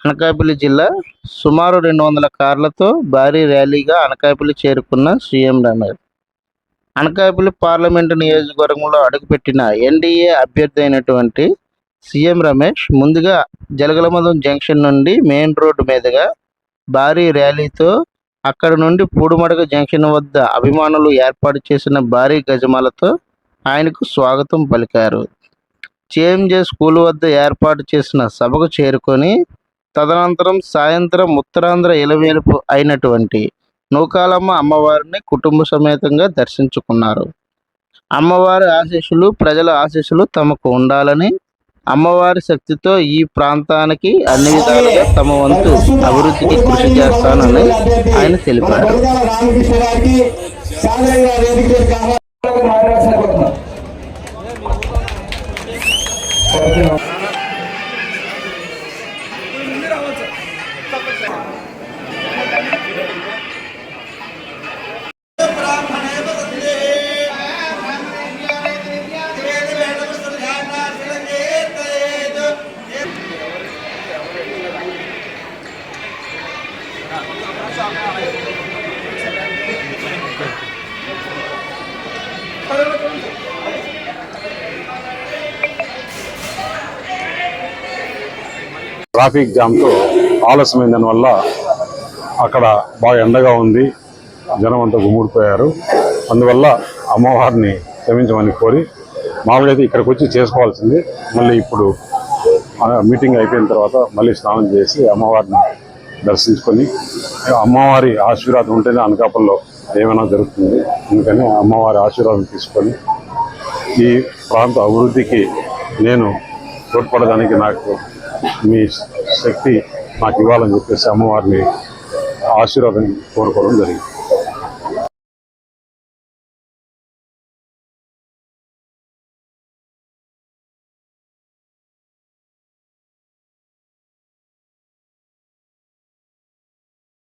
అనకాపల్లి జిల్లా సుమారు రెండు వందల కార్లతో భారీ ర్యాలీగా అనకాపల్లి చేరుకున్న సీఎం రమేష్ అనకాపల్లి పార్లమెంటు నియోజకవర్గంలో అడుగుపెట్టిన ఎన్డీఏ అభ్యర్థి అయినటువంటి సీఎం రమేష్ ముందుగా జలగలమదం జంక్షన్ నుండి మెయిన్ రోడ్డు మీదుగా భారీ ర్యాలీతో అక్కడ నుండి పూడుమడక జంక్షన్ వద్ద అభిమానులు ఏర్పాటు చేసిన భారీ గజమాలతో ఆయనకు స్వాగతం పలికారు. జేఎంజే స్కూల్ వద్ద ఏర్పాటు చేసిన సభకు చేరుకొని తదనంతరం సాయంత్రం ఉత్తరాంధ్ర ఇలవేలుపు అయినటువంటి నూకాలమ్మ అమ్మవారిని కుటుంబ సమేతంగా దర్శించుకున్నారు. అమ్మవారి ఆశీస్సులు ప్రజల ఆశీస్సులు తమకు ఉండాలని అమ్మవారి శక్తితో ఈ ప్రాంతానికి అన్ని విధాలుగా తమ వంతు అభివృద్ధికి కృషి చేస్తానని ఆయన తెలిపారు. ట్రాఫిక్ జామ్తో ఆలస్యమైన దానివల్ల అక్కడ బాగా ఎండగా ఉంది. జనం అంతా గుమ్ముడిపోయారు అందువల్ల అమ్మవారిని క్షమించమని కోరి మామూలుగా అయితే ఇక్కడికి వచ్చి చేసుకోవాల్సింది. మళ్ళీ ఇప్పుడు ఆ మీటింగ్ అయిపోయిన తర్వాత మళ్ళీ స్నానం చేసి అమ్మవారిని దర్శించుకొని అమ్మవారి ఆశీర్వాదం ఉంటేనే అనకాపల్లో ఏమైనా జరుగుతుంది. అందుకని అమ్మవారి ఆశీర్వాదం తీసుకొని ఈ ప్రాంత అభివృద్ధికి నేను తోడ్పడడానికి నాకు మీ శక్తి నాకు ఇవ్వాలని చెప్పేసి అమ్మవారిని ఆశీర్వాదం కోరుకోవడం జరిగింది.